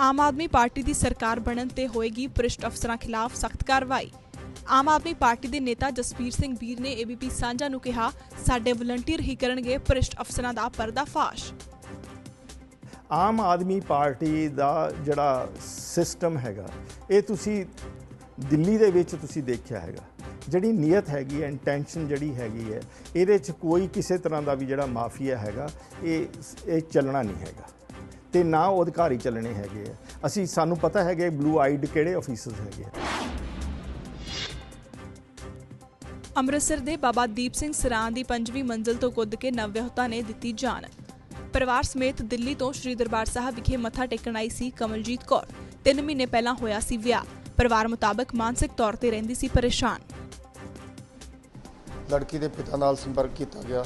Aam Aadmi party ਦੀ ਸਰਕਾਰ ਬਣਨ ਤੇ ਹੋਏਗੀ ਭ੍ਰਿਸ਼ਟ ਅਫਸਰਾਂ ਖਿਲਾਫ ਸਖਤ ਕਾਰਵਾਈ। ਆਮ ਆਦਮੀ ਪਾਰਟੀ ਦੇ ਨੇਤਾ ਜਸਵੀਰ ਸਿੰਘ ਵੀਰ ਨੇ ਏਬੀਪੀ ਸਾਂਝਾ ਨੂੰ ਕਿਹਾ, ਸਾਡੇ ਵਲੰਟੀਅਰ ਹੀ ਕਰਨਗੇ ਭ੍ਰਿਸ਼ਟ ਅਫਸਰਾਂ ਦਾ ਪਰਦਾਫਾਸ਼। ਆਮ ਆਦਮੀ ਪਾਰਟੀ ਦਾ ਜਿਹੜਾ ਸਿਸਟਮ ਹੈਗਾ, ਇਹ ਤੁਸੀਂ ਦਿੱਲੀ ਦੇ ਵਿੱਚ ਤੁਸੀਂ ਦੇਖਿਆ ਹੈਗਾ। ਜਿਹੜੀ ਨੀਅਤ ਹੈਗੀ ਹੈ, ਇੰਟੈਂਸ਼ਨ ਜਿਹੜੀ ਹੈਗੀ ਹੈ, ਇਹਦੇ 'ਚ ਕੋਈ ਕਿਸੇ ਤਰ੍ਹਾਂ ਦਾ ਵੀ ਜਿਹੜਾ ਮਾਫੀਆ ਹੈਗਾ, ਇਹ ਇਹ ਚੱਲਣਾ ਨਹੀਂ ਹੈਗਾ। ਤੇ ਨਾ ਉਹ ਅਧਿਕਾਰੀ ਚੱਲਣੇ ਹੈਗੇ ਆ। ਅਸੀਂ ਸਾਨੂੰ ਪਤਾ ਹੈਗਾ ਬਲੂ ਆਈਡ ਕਿਹੜੇ ਆਫੀਸਰਸ ਹੈਗੇ ਆ। ਅੰਮ੍ਰਿਤਸਰ ਦੇ ਬਾਬਾ ਦੀਪ ਸਿੰਘ ਸਰਾਂ ਦੀ ਪੰਜਵੀਂ ਮੰਜ਼ਲ ਤੋਂ ਕੁੱਦ ਕੇ ਨਵਵਿਆਹੁਤਾ ਨੇ ਦਿੱਤੀ ਜਾਨ। ਪਰਿਵਾਰ ਸਮੇਤ ਦਿੱਲੀ ਤੋਂ ਸ੍ਰੀ ਦਰਬਾਰ ਸਾਹਿਬ ਵਿਖੇ ਮੱਥਾ ਟੇਕਣ ਆਈ ਸੀ ਕਮਲਜੀਤ ਕੌਰ। 3 ਮਹੀਨੇ ਪਹਿਲਾਂ ਹੋਇਆ ਸੀ ਵਿਆਹ। ਪਰਿਵਾਰ ਮੁਤਾਬਕ ਮਾਨਸਿਕ ਤੌਰ ਤੇ ਰਹਿੰਦੀ ਸੀ ਪਰੇਸ਼ਾਨ। ਲੜਕੀ ਦੇ ਪਿਤਾ ਨਾਲ ਸੰਪਰਕ ਕੀਤਾ ਗਿਆ।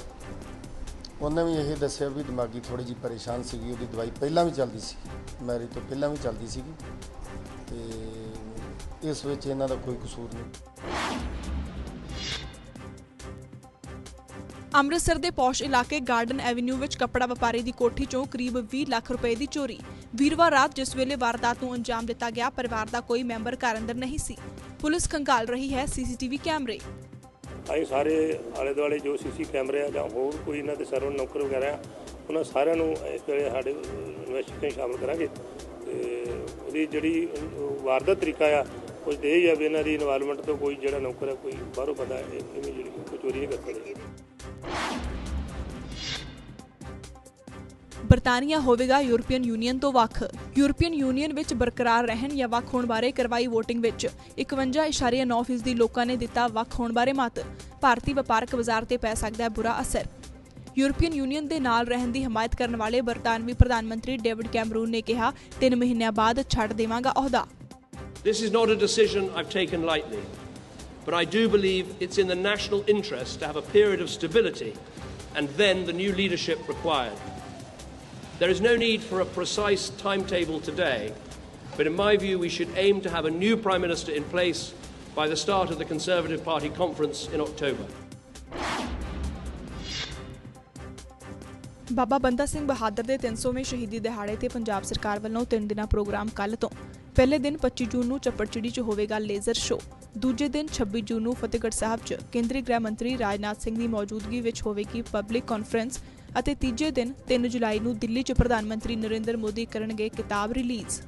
ਉਹਨੇ ਵੀ ਇਹ ਦੱਸਿਆ ਵੀ ਦਿਮਾਗੀ ਥੋੜੀ ਜਿਹੀ ਪਰੇਸ਼ਾਨ ਸੀਗੀ, ਉਹਦੀ ਦਵਾਈ ਪਹਿਲਾਂ ਵੀ ਚੱਲਦੀ ਸੀ ਮੈਰਿਜ ਤੋਂ ਪਹਿਲਾਂ ਵੀ ਚੱਲਦੀ ਸੀਗੀ ਤੇ ਇਸ ਵਿੱਚ ਇਹਨਾਂ ਦਾ ਕੋਈ ਕਸੂਰ ਨਹੀਂ। ਅੰਮ੍ਰਿਤਸਰ ਦੇ ਪੌਸ਼ ਇਲਾਕੇ ਗਾਰਡਨ ਐਵੇਨਿਊ ਵਿੱਚ ਕੱਪੜਾ ਵਪਾਰੀ ਦੀ ਕੋਠੀ ਚੋਂ ਕਰੀਬ 20 ਲੱਖ ਰੁਪਏ ਦੀ ਚੋਰੀ। ਵੀਰਵਾਰ ਰਾਤ ਜਿਸ ਵੇਲੇ ਵਾਰਦਾਤ ਨੂੰ ਅੰਜਾਮ ਦਿੱਤਾ ਗਿਆ, ਪਰਿਵਾਰ ਦਾ ਕੋਈ ਮੈਂਬਰ ਘਰ ਅੰਦਰ ਨਹੀਂ ਸੀ। ਪੁਲਿਸ ਖੰਗਾਲ ਰਹੀ ਹੈ ਸੀਸੀਟੀਵੀ ਕੈਮਰੇ। ਅਸੀਂ ਸਾਰੇ ਆਲੇ ਦੁਆਲੇ ਜੋ ਸੀਸੀ ਕੈਮਰੇ ਆ ਜਾਂ ਹੋਰ ਕੋਈ ਇਹਨਾਂ ਦੇ ਸਰਵਨ ਨੌਕਰ ਵਗੈਰਾ ਆ, ਉਹਨਾਂ ਸਾਰਿਆਂ ਨੂੰ ਇਸ ਵੇਲੇ ਸਾਡੇ ਇਨਵੈਸਟੀਗੇਸ਼ਨ ਸ਼ਾਮਲ ਕਰਾਂਗੇ। ਤੇ ਉਹਦੀ ਜਿਹੜੀ ਵਾਰਦਾਤ ਤਰੀਕਾ ਆ ਕੁਝ ਦੇ ਹੀ ਆ ਵੀ ਇਹਨਾਂ ਦੀ ਇਨਵਾਲਵਮੈਂਟ ਤੋਂ ਕੋਈ ਜਿਹੜਾ ਨੌਕਰ ਹੈ ਕੋਈ ਬਾਹਰੋਂ ਬੰਦਾ ਇਮੀਡੀਏਟਲੀ ਕੋਈ ਚੋਰੀ ਨਹੀਂ ਕਰ ਸਕਦਾ। ਬਰਤਾਨੀਆ ਹੋਵੇਗਾ ਯੂਰਪੀਅਨ ਯੂਨੀਅਨ ਤੋਂ ਵੱਖ। ਯੂਰਪੀਅਨ ਯੂਨੀਅਨ ਵਿੱਚ ਬਰਕਰਾਰ ਰਹਿਣ ਜਾਂ ਵੱਖ ਹੋਣ ਬਾਰੇ ਕਰਵਾਈ VOTING ਵਿੱਚ 51.9% ਦੀ ਲੋਕਾਂ ਨੇ ਦਿੱਤਾ ਵੱਖ ਹੋਣ ਬਾਰੇ ਮਤ। ਭਾਰਤੀ ਵਪਾਰਕ ਬਾਜ਼ਾਰ ਤੇ ਪੈ ਸਕਦਾ ਹੈ ਬੁਰਾ ਅਸਰ। ਯੂਰਪੀਅਨ ਯੂਨੀਅਨ ਦੇ ਨਾਲ ਰਹਿਣ ਦੀ ਹਮਾਇਤ ਕਰਨ ਵਾਲੇ ਬਰਤਾਨਵੀ ਪ੍ਰਧਾਨ ਮੰਤਰੀ ਡੇਵਿਡ ਕੈਮਰੂਨ ਨੇ ਕਿਹਾ 3 ਮਹੀਨਿਆਂ ਬਾਅਦ ਛੱਡ ਦੇਵਾਂਗਾ ਅਹੁਦਾ। This is not a decision I've taken lightly, but I do believe it's in the national interest to have a period of stability and then the new leadership required. There is no need for a precise timetable today, but in my view, we should aim to have a new Prime Minister in place by the start of the Conservative Party conference in October. ਬਾਬਾ ਬੰਦਾ ਸਿੰਘ ਬਹਾਦਰ ਦੇ 300ਵੇਂ ਸ਼ਹੀਦੀ ਦਿਹਾੜੇ ਤੇ ਪੰਜਾਬ ਸਰਕਾਰ ਵੱਲੋਂ 3 ਦਿਨਾਂ programme ਕੱਲ ਤੋਂ ਪਹਿਲੇ ਦਿਨ 25 ਜੂਨ ਨੂੰ ਚੱਪੜਚਿੜੀ 'ਚ ਹੋਵੇਗਾ ਲੇਜ਼ਰ ਸ਼ੋ ਦੂਜੇ ਦਿਨ 26 ਜੂਨ ਨੂੰ ਫਤਿਹਗੜ੍ਹ ਸਾਹਿਬ 'ਚ ਕੇਂਦਰੀ ਗ੍ਰਹਿ ਮੰਤਰੀ ਰਾਜਨਾਥ ਸਿੰਘ ਦੀ ਮੌਜੂਦਗੀ ਵਿੱਚ ਹੋਵੇਗੀ ਪਬਲਿਕ ਕਾਨਫਰੰਸ ਅਤੇ ਤੀਜੇ ਦਿਨ 3 ਜੁਲਾਈ ਨੂੰ ਦਿੱਲੀ 'ਚ ਪ੍ਰਧਾਨ ਮੰਤਰੀ ਨਰਿੰਦਰ ਮੋਦੀ ਕਰਨਗੇ ਕਿਤਾਬ ਰਿਲੀਜ਼।